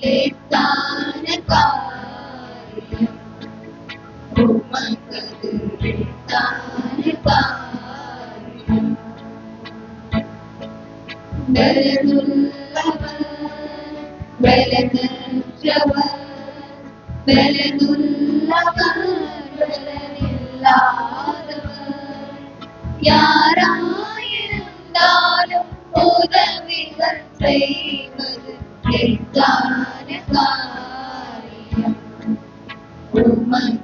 லேசான காரியம் உமக்கது லேசான காரியம் பலனுள்ளவர் பலனற்றவர் பலனுள்ளவர் பலனில்லாதவர் யாராயிருந்தாலும் உதவிகள் செய்வது லேசான காரியம் உமக்கு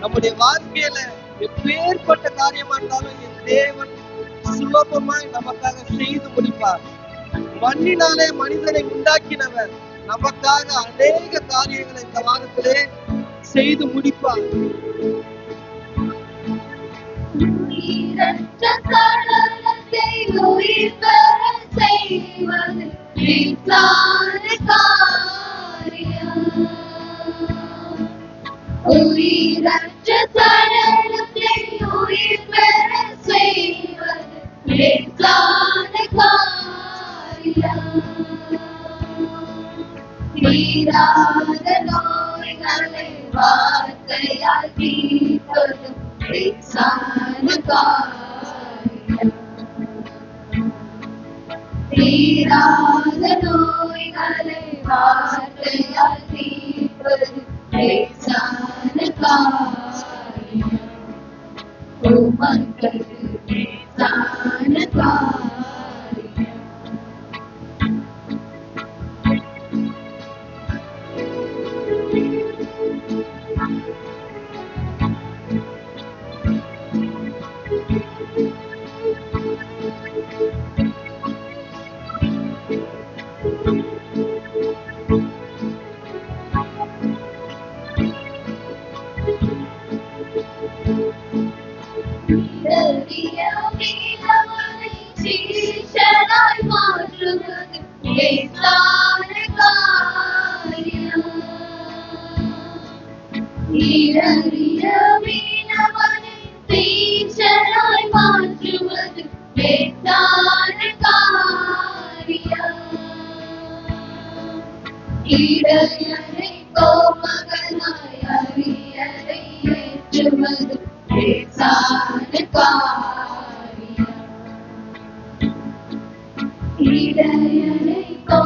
நம்முடைய வாழ்க்கையில எப்பேற்பட்ட காரியமா இருந்தாலும் என் தேவன் சுலபமாய் நமக்காக செய்து முடிப்பார். மண்ணினாலே மனிதனை உண்டாக்கினவர் நமக்காக அநேக காரியங்களை இந்த வாரத்திலே செய்து முடிப்பார். உயிரற்ற சடலத்தை உயிர் பெற செய்வது லேசான தீராத நோய்களை வார்த்தையால் தீர்ப்பது லேசான காரியம். தீராத நோய்களை வார்த்தையால் தீர்ப்பது லேசான இடையனை கோமகனாய் அரியணை ஏற்றுவது லேசான காரியம். இடையனை